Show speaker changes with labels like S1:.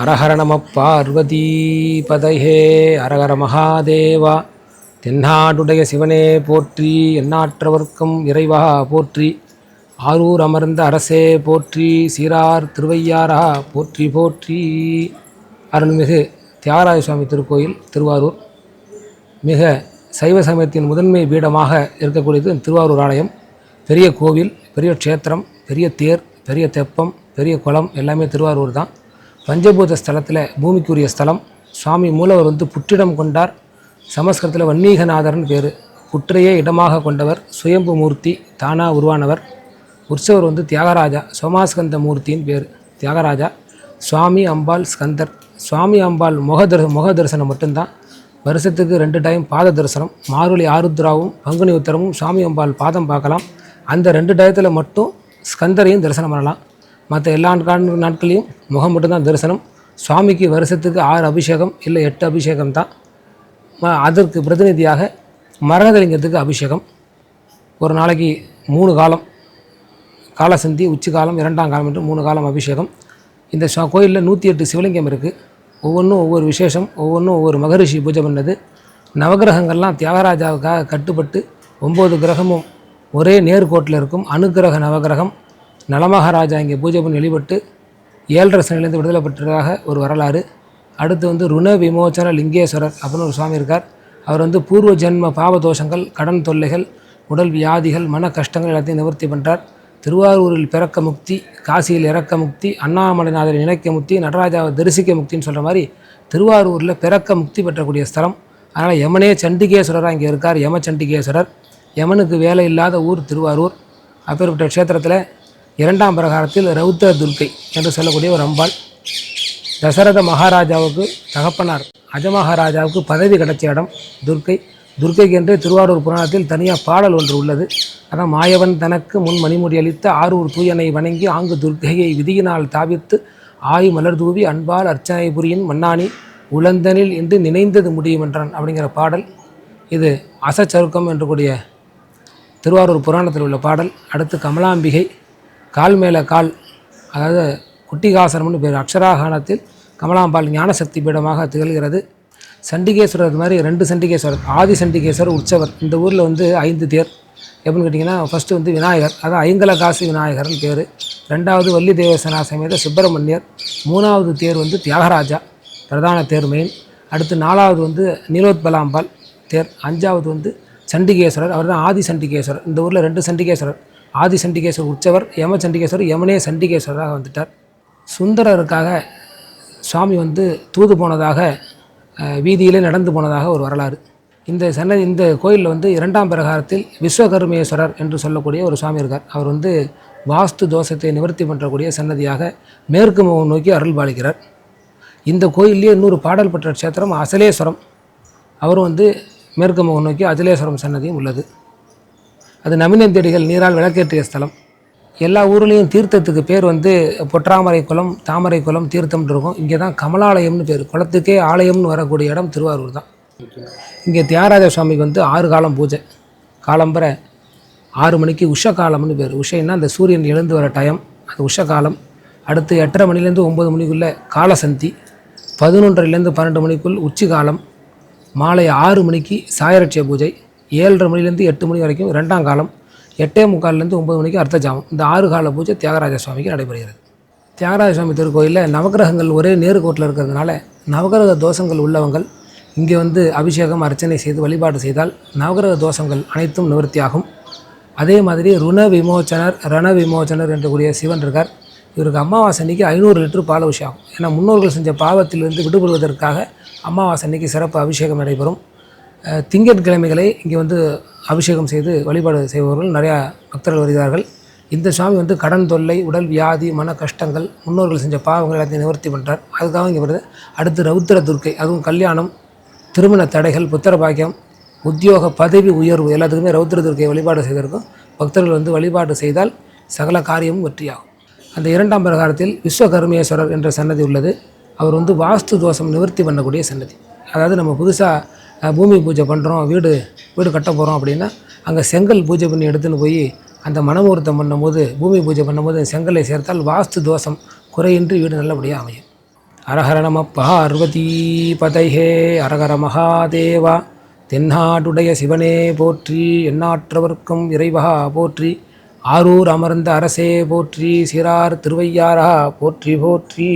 S1: அரஹர நம பார்வதி அரஹர மகாதேவா தென்னாடுடைய சிவனே போற்றி எண்ணாற்றவர்க்கும் இறைவா போற்றி ஆரூர் அமர்ந்த அரசே போற்றி சீரார் திருவையாரா போற்றி போற்றி. அருள்மிகு தியாகராஜ சுவாமி திருக்கோயில் திருவாரூர். மிக சைவ சமயத்தின் முதன்மை பீடமாக இருக்கக்கூடியது திருவாரூர் ஆலயம். பெரிய கோவில் பெரிய க்ஷேத்திரம் பெரிய தேர் பெரிய தெப்பம் பெரிய குளம் எல்லாமே திருவாரூர் தான். பஞ்சபூத ஸ்தலத்தில் பூமிக்குரிய ஸ்தலம். சுவாமி மூலவர் வந்து புற்றிடம் கொண்டார். சமஸ்கிருதத்தில் வன்னீகநாதர்னு பேர். புற்றையே இடமாக கொண்டவர் சுயம்பு மூர்த்தி தானா உருவானவர். உற்சவர் வந்து தியாகராஜா சோமாஸ்கந்த மூர்த்தின்னு பேர் தியாகராஜா. சுவாமி அம்பாள் ஸ்கந்தர். சுவாமி அம்பாள் முக முக தரிசனம் மட்டும்தான். வருஷத்துக்கு ரெண்டு டைம் பாத தரிசனம். மாருளி ஆருத்ராவும் பங்குனி உத்தரமும் சுவாமி அம்பாள் பாதம் பார்க்கலாம். அந்த ரெண்டு டயத்தில் மட்டும் ஸ்கந்தரையும் தரிசனம் பண்ணலாம். மற்ற எல்லா நாட்களையும் முகம் மட்டும்தான் தரிசனம். சுவாமிக்கு வருஷத்துக்கு ஆறு அபிஷேகம் இல்லை எட்டு அபிஷேகம் தான். அதற்கு பிரதிநிதியாக மரணதலிங்கத்துக்கு அபிஷேகம். ஒரு நாளைக்கு மூணு காலம். காலசந்தி உச்சி காலம் இரண்டாம் காலம் என்று மூணு காலம் அபிஷேகம். இந்த கோயிலில் நூற்றி எட்டு சிவலிங்கம் இருக்குது ஒவ்வொன்றும் ஒவ்வொரு விசேஷம் ஒவ்வொன்றும் ஒவ்வொரு மகரிஷி பூஜை பண்ணது. நவகிரகங்கள்லாம் தியாகராஜாவுக்காக கட்டுப்பட்டு ஒம்பது கிரகமும் ஒரே நேர்கோட்டில் இருக்கும். அனுக்கிரக நவகிரகம். நலமகாராஜா இங்கே பூஜை பண்ணி வழிபட்டு ஏழரை சனிலேருந்து விடுதலை பெற்றதாக ஒரு வரலாறு. அடுத்து வந்து ருண விமோச்சன லிங்கேஸ்வரர் அப்படின்னு ஒரு சுவாமி இருக்கார். அவர் வந்து பூர்வ ஜென்ம பாவதோஷங்கள் கடன் தொல்லைகள் உடல் வியாதிகள் மன கஷ்டங்கள் எல்லாத்தையும் நிவர்த்தி பண்ணுறார் திருவாரூரில் பிறக்க முக்தி காசியில் இறக்க முக்தி அண்ணாமலைநாதரை நினைக்க முக்தி நடராஜாவை தரிசிக்க முக்தின்னு சொல்கிற மாதிரி திருவாரூரில் பிறக்க முக்தி பெற்றக்கூடிய ஸ்தலம். அதனால் யமனே சண்டிகேஸ்வரராக இங்கே இருக்கார் யம சண்டிகேஸ்வரர். யமனுக்கு வேலை இல்லாத ஊர் திருவாரூர். அப்பேற்பட்ட க்ஷேத்திரத்தில் இரண்டாம் பிரகாரத்தில் ரௌத்ர துர்க்கை என்று சொல்லக்கூடிய ஒரு அம்பாள். தசரத மகாராஜாவுக்கு தகப்பனார் அஜமகாராஜாவுக்கு பதவி கிடைச்ச இடம் துர்க்கை. துர்க்கைக்கு என்று திருவாரூர் புராணத்தில் தனியாக பாடல் ஒன்று உள்ளது. அதான் மாயவன் தனக்கு முன் மணிமுடி அளித்த ஆரூர் தூயனை வணங்கி ஆங்கு துர்க்கையை விதியினால் தாவித்து ஆய் மலர் தூவி அன்பால் அர்ச்சனை புரியின் மன்னானி உளந்தனில் என்று நினைந்தது முடியும் என்றான் அப்படிங்கிற பாடல். இது அசச்சருக்கம் என்று கூடிய திருவாரூர் புராணத்தில் உள்ள பாடல். அடுத்து கமலாம்பிகை கால் மேலே கால் அதாவது குட்டிகாசனம்னு பேர் அக்ஷராகானத்தில் கமலாம்பாள் ஞானசக்தி பீடமாக திகழ்கிறது. சண்டிகேஸ்வரர் மாதிரி ரெண்டு சண்டிகேஸ்வரர் ஆதி சண்டிகேஸ்வரர் உற்சவர் இந்த ஊரில் வந்து ஐந்து தேர். எப்படின்னு கேட்டிங்கன்னா ஃபஸ்ட்டு வந்து விநாயகர் அதான் ஐங்கல காசி விநாயகர்னு பேர். ரெண்டாவது வள்ளி தேவசனா சமேத சுப்பிரமணியர். மூணாவது தேர் வந்து தியாகராஜா பிரதான தேர் மெயின் அடுத்து நாலாவது வந்து நீலோத்பலாம்பாள் தேர். அஞ்சாவது வந்து சண்டிகேஸ்வரர் அவர் தான் ஆதி சண்டிகேஸ்வரர். இந்த ஊரில் ரெண்டு சண்டிகேஸ்வரர். ஆதி சண்டிகேஸ்வரர் உற்சவர் யம சண்டிகேஸ்வரர் யமனே சண்டிகேஸ்வரராக வந்துட்டார். சுந்தரருக்காக சுவாமி வந்து தூது போனதாக வீதியிலே நடந்து போனதாக ஒரு வரலாறு. இந்த சன்ன இந்த கோயிலில் வந்து இரண்டாம் பிரகாரத்தில் விஸ்வகர்மேஸ்வரர் என்று சொல்லக்கூடிய ஒரு சுவாமி இருக்கார். அவர் வந்து வாஸ்து தோஷத்தை நிவர்த்தி பண்ணக்கூடிய சன்னதியாக மேற்கு முகம் நோக்கி அருள் பாலிக்கிறார். இந்த கோயிலே இன்னொரு பாடல் பெற்ற க்ஷேத்திரம் அசலேஸ்வரம். அவரும் வந்து மேற்கு முகம் நோக்கி அசலேஸ்வரம் சன்னதியும் உள்ளது. அது நமினந்தேடிகள் நீரால் விளக்கேற்றிய ஸ்தலம். எல்லா ஊர்லேயும் தீர்த்தத்துக்கு பேர் வந்து பொற்றாமரை குளம் தாமரை குளம் தீர்த்தம்னு இருக்கும். இங்கே தான் கமலாலயம்னு பேர். குளத்துக்கே ஆலயம்னு வரக்கூடிய இடம் திருவாரூர் தான். இங்கே தியாகராஜ சுவாமிக்கு வந்து ஆறு காலம் பூஜை. காலம்பரை ஆறு மணிக்கு உஷ காலம்னு பேர். உஷைன்னா அந்த சூரியன் எழுந்து வர டைம் அது உஷ காலம் அடுத்து எட்டரை மணிலேருந்து ஒம்பது மணிக்குள்ளே காலசந்தி. பதினொன்றரைலேருந்து பன்னெண்டு மணிக்குள் உச்சி காலம் மாலை ஆறு மணிக்கு சாயரட்சிய பூஜை. ஏழரை மணிலேருந்து எட்டு மணி வரைக்கும் ரெண்டாம் காலம் எட்டே முக்கால்லேருந்து ஒம்பது மணிக்கு அர்த்த ஜாமம். இந்த ஆறு கால பூஜை தியாகராஜ சுவாமிக்கு நடைபெறுகிறது. தியாகராஜ சுவாமி திருக்கோயிலில் நவக்கிரகங்கள் ஒரே நேருக்கோட்டில் இருக்கிறதுனால நவகிரக தோஷங்கள் உள்ளவங்கள் இங்கே வந்து அபிஷேகம் அர்ச்சனை செய்து வழிபாடு செய்தால் நவகிரக தோஷங்கள் அனைத்தும் நிவர்த்தியாகும். அதே மாதிரி ருண விமோச்சனர் ரண விமோச்சனர் என்று கூடிய சிவன் இருக்கார். இவருக்கு அமாவாசை அன்னைக்கு ஐநூறு லிட்டர் பால் விஷயம் ஏன்னா முன்னோர்கள் செஞ்ச பாவத்திலிருந்து விடுபடுவதற்காக அமாவாசை அன்னைக்கு சிறப்பு அபிஷேகம் நடைபெறும். திங்கட்கிழமைகளை இங்கே வந்து அபிஷேகம் செய்து வழிபாடு செய்பவர்கள் நிறையா பக்தர்கள் வருகிறார்கள். இந்த சுவாமி வந்து கடன் தொல்லை உடல் வியாதி மன கஷ்டங்கள் முன்னோர்கள் செஞ்ச பாவங்கள் எல்லாத்தையும் நிவர்த்தி பண்ணுறார் அதுக்காக இங்கே வருது. அடுத்து ரௌத்திர துர்க்கை அதுவும் கல்யாணம் திருமண தடைகள் புத்திர பாக்கியம் உத்தியோக பதவி உயர்வு எல்லாத்துக்குமே ரவுத்திர துர்க்கை வழிபாடு செய்திருக்கும் பக்தர்கள் வந்து வழிபாடு செய்தால் சகல காரியமும் வெற்றியாகும். அந்த இரண்டாம் பிரகாரத்தில் விஸ்வகர்மேஸ்வரர் என்ற சன்னதி உள்ளது. அவர் வந்து வாஸ்து தோஷம் நிவர்த்தி பண்ணக்கூடிய சன்னதி. அதாவது நம்ம புதுசாக பூமி பூஜை பண்ணுறோம் வீடு வீடு கட்ட போகிறோம் அப்படின்னா அங்கே செங்கல் பூஜை பண்ணி எடுத்துன்னு போய் அந்த மனமுகூர்த்தம் பண்ணும்போது பூமி பூஜை பண்ணும்போது செங்கலை சேர்த்தால் வாஸ்து தோஷம் குறையின்றி வீடு நல்லபடியாக அமையும். அரஹர நம பார்வதி பதைஹே அரகர மகாதேவா தென்னாடுடைய சிவனே போற்றி எண்ணாற்றவர்க்கும் இறைவா போற்றி ஆரூர் அமர்ந்த அரசே போற்றி சிறார் திருவையாரா போற்றி போற்றி.